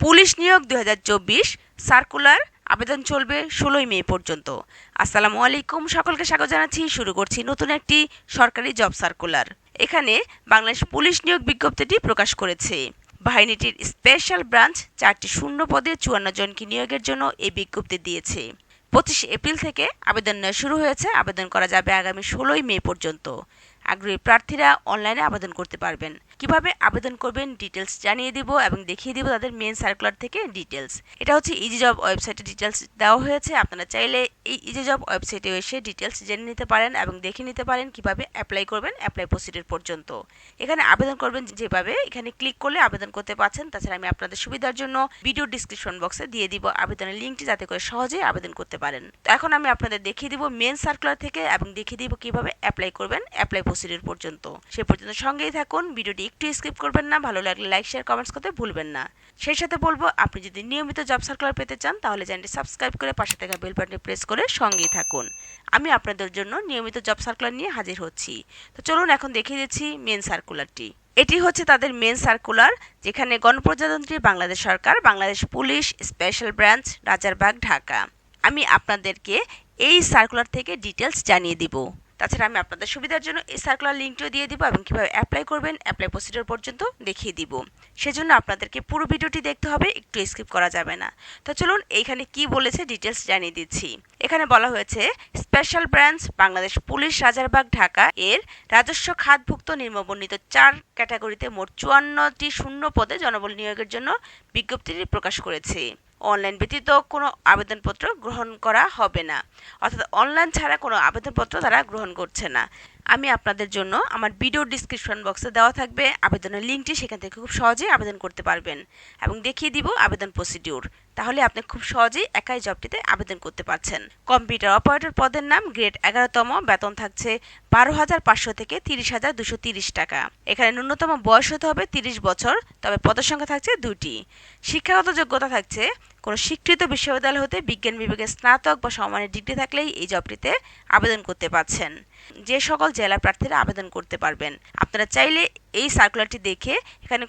Police নিয়োগ দু হাজার চব্বিশ, সার্কুলার, আবেদন চলবে ষোলোই মে পর্যন্ত। আসসালামু আলাইকুম, সকলকে স্বাগত জানাচ্ছি। শুরু করছি নতুন একটি সরকারি জব সার্কুলার। এখানে বাংলাদেশ পুলিশ নিয়োগ বিজ্ঞপ্তিটি প্রকাশ করেছে। বাহিনীটির স্পেশাল ব্রাঞ্চ চারটি শূন্য পদে চুয়ান্ন জনকে নিয়োগের জন্য এই বিজ্ঞপ্তি দিয়েছে। পঁচিশ এপ্রিল থেকে আবেদন নেওয়া শুরু হয়েছে। আবেদন করা যাবে আগামী ষোলোই মে পর্যন্ত। আগ্রহী প্রার্থীরা অনলাইনে আবেদন করতে পারবেন। কীভাবে আবেদন করবেন ডিটেলস জানিয়ে দিব এবং দেখিয়ে দিব তাদের মেন সার্কুলার থেকে ডিটেলস এটা হচ্ছে ইজি জব ওয়েবসাইটে ডিটেলস দেওয়া হয়েছে। আপনারা চাইলে এই ইজি জব ওয়েবসাইটে এসে ডিটেলস জেনে নিতে পারেন এবং দেখে নিতে পারেন কীভাবে অ্যাপ্লাই করবেন অ্যাপ্লাই প্রসিডিউর পর্যন্ত। এখানে আবেদন করবেন যেভাবে, এখানে ক্লিক করলে আবেদন করতে পারছেন তাছাড়া আমি আপনাদের সুবিধার জন্য ভিডিও ডিসক্রিপশন বক্সে দিয়ে দিব আবেদনের লিঙ্কটি যাতে করে সহজেই আবেদন করতে পারেন। তো এখন আমি আপনাদের দেখিয়ে দিব মেন সার্কুলার থেকে এবং দেখিয়ে দিব কীভাবে অ্যাপ্লাই করবেন অ্যাপ্লাই প্রসিডিউর পর্যন্ত। সে পর্যন্ত সঙ্গেই থাকুন। ভিডিওটি একটু স্কিপ করবেন না, ভালো লাগলে লাইক শেয়ার কমেন্টস করতে ভুলবেন না। সেই সাথে বলব, আপনি যদি নিয়মিত জব সার্কুলার পেতে চান, তাহলে চ্যানেলটি সাবস্ক্রাইব করে পাশে থাকা বেল বাটনে প্রেস করে সঙ্গেই থাকুন। আমি আপনাদের জন্য নিয়মিত জব সার্কুলার নিয়ে হাজির হচ্ছি। তো চলুন এখন দেখিয়ে দিচ্ছি মেন সার্কুলারটি এটি হচ্ছে তাদের মেন সার্কুলার যেখানে গণপ্রজাতন্ত্রী বাংলাদেশ সরকার, Bangladesh police special branch Rajarbagh, Dhaka. আমি আপনাদেরকে এই সার্কুলার থেকে ডিটেলস জানিয়ে দিব। তাছাড়া আমি আপনাদের সুবিধার জন্য এই সার্কুলার লিঙ্কটিও দিয়ে দিব এবং কীভাবে অ্যাপ্লাই করবেন অ্যাপ্লাই প্রসিডিওর পর্যন্ত দেখিয়ে দিব। সেজন্য আপনাদেরকে পুরো ভিডিওটি দেখতে হবে, একটু স্কিপ করা যাবে না। তো চলুন এইখানে কি বলেছে ডিটেলস জানিয়ে দিচ্ছি। এখানে বলা হয়েছে special branch Bangladesh police Rajarbagh, Dhaka এর রাজস্ব খাতভুক্ত নির্মবর্ণিত চার ক্যাটাগরিতে মোট চুয়ান্নটি শূন্য পদে জনবল নিয়োগের জন্য বিজ্ঞপ্তিটি প্রকাশ করেছে। অনলাইন ব্যতীত কোনো আবেদনপত্র গ্রহণ করা হবে না। অর্থাৎ অনলাইন ছাড়া কোনো আবেদনপত্র তারা গ্রহণ করছে না। আমি আপনাদের জন্য আমার ভিডিও ডিসক্রিপশন বক্সে দেওয়া থাকবে। আবেদনের লিঙ্কটি সেখান থেকে খুব সহজেই আবেদন করতে পারবেন এবং দেখিয়ে দিব আবেদন প্রসিডিউর তাহলে আপনি খুব সহজেই একাই জবটিতে আবেদন করতে পারছেন। কম্পিউটার অপারেটর পদের নাম গ্রেড এগারোতম, বেতন থাকছে বারো হাজার পাঁচশো থেকে তিরিশ হাজার দুশো তিরিশ টাকা। এখানে ন্যূনতম বয়স হতে হবে তিরিশ বছর, তবে পদের সংখ্যা থাকছে দুটি শিক্ষাগত যোগ্যতা থাকছে কোনো স্বীকৃত বিশ্ববিদ্যালয় হতে বিজ্ঞান বিভাগে স্নাতক বা সমানের ডিগ্রি থাকলেই এই জবটিতে আবেদন করতে পারছেন। যে সকল জেলা প্রার্থীরা আবেদন করতে পারবেন। আপনারা চাইলে এই সার্কুলারটি দেখে এখানে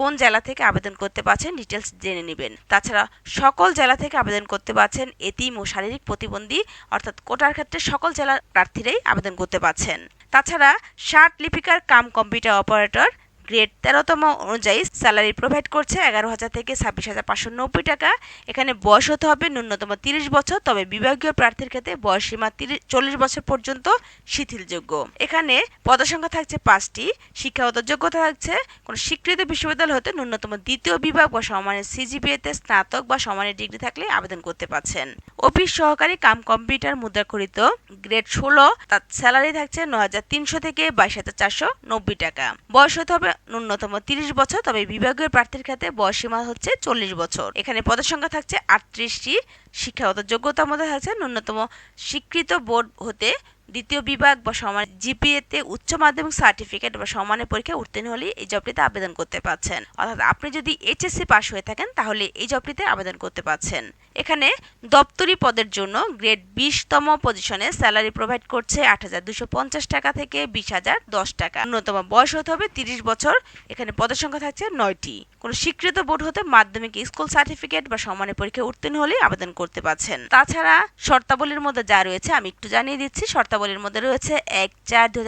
কোন জেলা থেকে আবেদন করতে পারছেন ডিটেলস জেনে নেবেন। তাছাড়া সকল জেলা থেকে আবেদন করতে পারছেন এতিম ও শারীরিক প্রতিবন্ধী, অর্থাৎ কোটার ক্ষেত্রে সকল জেলার প্রার্থীরাই আবেদন করতে পারছেন। তাছাড়া ষাট লিপিকার কাম কম্পিউটার অপারেটর গ্রেড তেরোতম অনুযায়ী স্যালারি প্রোভাইড করছে এগারো হাজার থেকে ছাব্বিশ হাজার পাঁচশো নব্বই টাকা। এখানে বয়স হতে হবে ন্যূনতম তিরিশ বছর, তবে বিভাগীয় প্রার্থীর ক্ষেত্রে বয়স সীমা তিরিশ চল্লিশ বছর পর্যন্ত শিথিলযোগ্য। এখানে পদসংখ্যা থাকছে পাঁচটি, শিক্ষাগত যোগ্যতা থাকছে, কোনো স্বীকৃত বিশ্ববিদ্যালয় হতে ন্যূনতম দ্বিতীয় বিভাগ বা সমানের সিজিপিএতে স্নাতক বা সমানের ডিগ্রি থাকলে আবেদন করতে পারছেন। অফিস সহকারী কাম কম্পিউটার মুদ্রাকরিত গ্রেড ষোলো, তার স্যালারি থাকছে ন হাজার তিনশো থেকে বাইশ হাজার চারশো নব্বই টাকা। বয়স হতে হবে ন্যূনতম তিরিশ বছর, তবে বিভাগীয় প্রার্থীর ক্ষেত্রে বয়সীমা হচ্ছে চল্লিশ বছর। এখানে পদের সংখ্যা থাকছে আটত্রিশটি শিক্ষাগত যোগ্যতার মধ্যে থাকছে ন্যূনতম স্বীকৃত বোর্ড হতে দ্বিতীয় বিভাগ বা সমান জিপিএতে উচ্চ মাধ্যমিক সার্টিফিকেট বা সমানের পরীক্ষায় উত্তীর্ণ হলে এই জবটিতে আবেদন করতে পারছেন। অর্থাৎ আপনি যদি এইচএসসি পাস হয়ে থাকেন, তাহলে এই জবটিতে আবেদন করতে পারছেন। এখানে দপ্তরি পদের জন্য গ্রেড বিশতম পজিশনে স্যালারি প্রোভাইড করছে আট হাজার দুশো পঞ্চাশ টাকা থেকে বিশ হাজার দশ টাকা। ন্যূনতম বয়স হতে হবে তিরিশ বছর। এখানে পদের সংখ্যা থাকছে নয়টি। কোনো স্বীকৃত বোর্ড হতে মাধ্যমিক স্কুল সার্টিফিকেট বা সমানের পরীক্ষায় উত্তীর্ণ হলে আবেদন করতে পারছেন। তাছাড়া শর্তাবলীর মধ্যে যা রয়েছে, আমি একটু জানিয়ে দিচ্ছি, শর্তাবলীর মধ্যে রয়েছে এক চার দু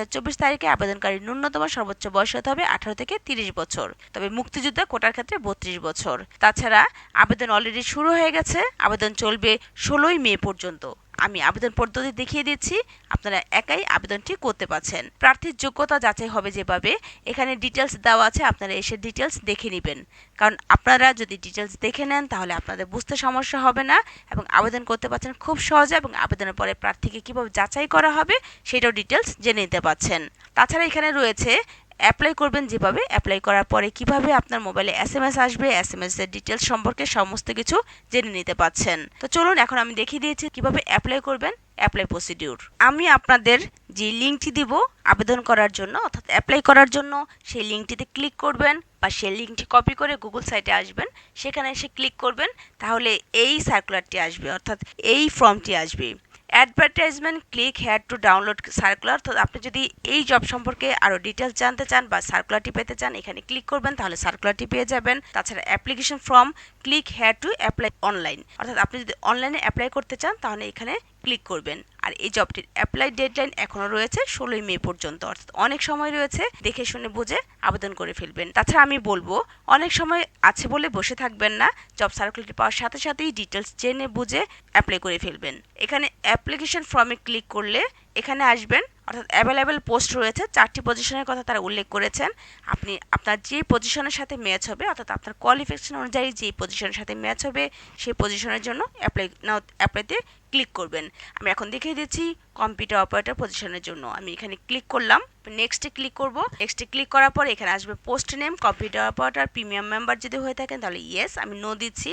তারিখে আবেদনকারী ন্যূনতম সর্বোচ্চ বয়স হতে হবে আঠারো থেকে তিরিশ বছর, তবে মুক্তিযোদ্ধা কোটার ক্ষেত্রে বত্রিশ বছর। তাছাড়া আবেদন অলরেডি শুরু হয়ে গেছে, আবেদন চলবে ষোলোই মে পর্যন্ত। আমি আবেদন পদ্ধতি দেখিয়ে দিচ্ছি। আপনারা একাই আবেদনটি করতে পারছেন। প্রার্থীর যোগ্যতা যাচাই হবে যেভাবে। এখানে ডিটেলস দেওয়া আছে, আপনারা এসে ডিটেলস দেখে নেবেন। কারণ আপনারা যদি ডিটেলস দেখে নেন, তাহলে আপনাদের বুঝতে সমস্যা হবে না এবং আবেদন করতে পারছেন খুব সহজে এবং আবেদনের পরে প্রার্থীকে কীভাবে যাচাই করা হবে, সেটাও ডিটেলস জেনে নিতে পারছেন। তাছাড়া এখানে রয়েছে অ্যাপ্লাই করবেন যেভাবে অ্যাপ্লাই করার পরে কীভাবে আপনার মোবাইলে এস এম এস আসবে এস এম এস এর ডিটেলস সম্পর্কে সমস্ত কিছু জেনে নিতে পাচ্ছেন। তো চলুন এখন আমি দেখিয়ে দিয়েছি কীভাবে অ্যাপ্লাই করবেন অ্যাপ্লাই প্রসিডিউর আমি আপনাদের যে লিঙ্কটি দিব আবেদন করার জন্য, অর্থাৎ অ্যাপ্লাই করার জন্য, সেই লিঙ্কটিতে ক্লিক করবেন বা সেই লিঙ্কটি কপি করে গুগল সাইটে আসবেন। সেখানে এসে ক্লিক করবেন, তাহলে এই সার্কুলারটি আসবে, অর্থাৎ এই ফর্মটি আসবে। Advertisement click here to download circular তো আপনি যদি এই জব সম্পর্কে আরও ডিটেলস জানতে চান বা সার্কুলারটি পেতে চান, এখানে ক্লিক করবেন, তাহলে সার্কুলারটি পেয়ে যাবেন। তাছাড়া application form click here to apply online অর্থাৎ আপনি যদি অনলাইনে অ্যাপ্লাই করতে চান, তাহলে এখানে ক্লিক করবেন। আর এই জবটির অ্যাপ্লাই ডেডলাইন এখনও রয়েছে ষোলোই মে পর্যন্ত। অর্থাৎ অনেক সময় রয়েছে, দেখে শুনে বুঝে আবেদন করে ফেলবেন। তাছাড়া আমি বলব, অনেক সময় আছে বলে বসে থাকবেন না জব সার্কুলেটি পাওয়ার সাথে সাথেই ডিটেলস জেনে বুঝে অ্যাপ্লাই করে ফেলবেন। এখানে অ্যাপ্লিকেশন ফর্মে ক্লিক করলে এখানে আসবেন। অর্থাৎ অ্যাভেলেবেল পোস্ট রয়েছে। চারটি পজিশনের কথা তারা উল্লেখ করেছেন। আপনি, আপনার যে পজিশনের সাথে ম্যাচ হবে, অর্থাৎ আপনার কোয়ালিফিকেশন অনুযায়ী যে পজিশনের সাথে ম্যাচ হবে, সেই পজিশনের জন্য অ্যাপ্লাই নাও অ্যাপ্লাইতে ক্লিক করবেন। আমি এখন দেখিয়ে দিচ্ছি কম্পিউটার অপারেটর পজিশনের জন্য। আমি এখানে ক্লিক করলাম নেক্সটে ক্লিক করব। নেক্সটে ক্লিক করার পর এখানে আসবে post name computer operator premium member যদি হয়ে থাকেন তাহলে ইয়েস আমি নো দিচ্ছি।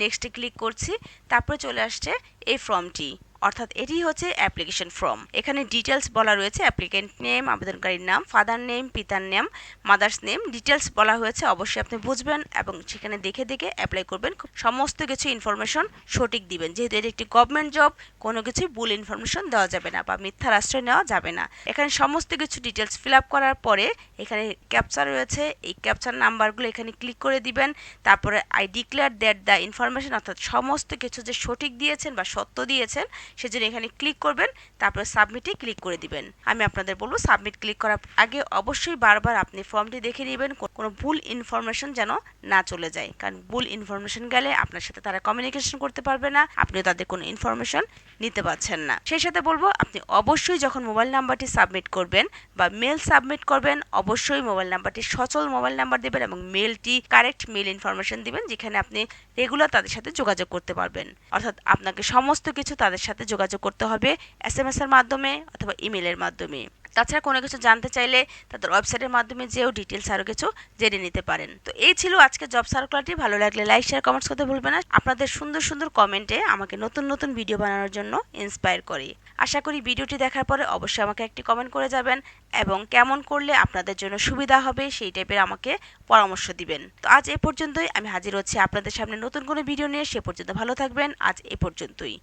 নেক্সটে ক্লিক করছি, তারপরে চলে আসছে এই ফর্মটি অর্থাৎ এটি হচ্ছে অ্যাপ্লিকেশন ফর্ম এখানে ডিটেলস বলা রয়েছে অ্যাপ্লিকেন্ট নেম আবেদনকারীর নাম ফাদার নেম পিতার নেম মাদার্স নেম ডিটেলস বলা হয়েছে, অবশ্যই আপনি বুঝবেন এবং সেখানে দেখে দেখে অ্যাপ্লাই করবেন। সমস্ত কিছু ইনফরমেশন সঠিক দিবেন। যেহেতু এটি একটি গভর্নমেন্ট জব কোনো কিছুই ভুল ইনফরমেশন দেওয়া যাবে না বা মিথ্যার আশ্রয় নেওয়া যাবে না। এখানে সমস্ত কিছু ডিটেলস ফিল আপ করার পরে এখানে ক্যাপচার রয়েছে, এই ক্যাপচার নাম্বারগুলো এখানে ক্লিক করে দিবেন। তারপরে I declare that the information অর্থাৎ সমস্ত কিছু যে সঠিক দিয়েছেন বা সত্য দিয়েছেন সেজন্য এখানে ক্লিক করবেন, তারপরে সাবমিটে ক্লিক করে দিবেন। আমি আপনাদের বলব সাবমিট ক্লিক করার আগে অবশ্যই বারবার আপনি ফর্মটি দেখে নেবেন কোনো ভুল ইনফরমেশন যেন না চলে যায়। কারণ ভুল ইনফরমেশন গেলে আপনার সাথে তারা কমিউনিকেশন করতে পারবে না, আপনিও তাদের কোনো ইনফরমেশন নিতে পারছেন না। সেই সাথে বলব, আপনি অবশ্যই যখন মোবাইল নাম্বারটি সাবমিট করবেন বা মেল সাবমিট করবেন, অবশ্যই মোবাইল নাম্বারটি সচল মোবাইল নাম্বার দেবেন এবং মেলটি কারেক্ট মেল ইনফরমেশন দিবেন, যেখানে আপনি রেগুলার তাদের সাথে যোগাযোগ করতে পারবেন। অর্থাৎ আপনাকে সমস্ত কিছু তাদের সাথে যোগাযোগ করতে হবে এস এম এসের মাধ্যমে অথবা ইমেলের মাধ্যমে। তাছাড়া কোনো কিছু জানতে চাইলে তাদের ওয়েবসাইটের মাধ্যমে যেও ডিটেলস আরও কিছু জেনে নিতে পারেন। তো এই ছিল আজকে জব সার্কুলারটি ভালো লাগলে লাইক শেয়ার কমেন্টস করতে ভুলবেন না। আপনাদের সুন্দর সুন্দর কমেন্টে আমাকে নতুন নতুন ভিডিও বানানোর জন্য ইন্সপায়ার করে। আশা করি ভিডিওটি দেখার পরে অবশ্যই আমাকে একটি কমেন্ট করে যাবেন এবং কেমন করলে আপনাদের জন্য সুবিধা হবে সেই টাইপের আমাকে পরামর্শ দিবেন। তো আজ এ পর্যন্তই, আমি হাজির হচ্ছি আপনাদের সামনে নতুন কোনো ভিডিও নিয়ে, সে পর্যন্ত ভালো থাকবেন, আজ এ পর্যন্তই।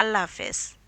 আল্লাহ হাফেজ।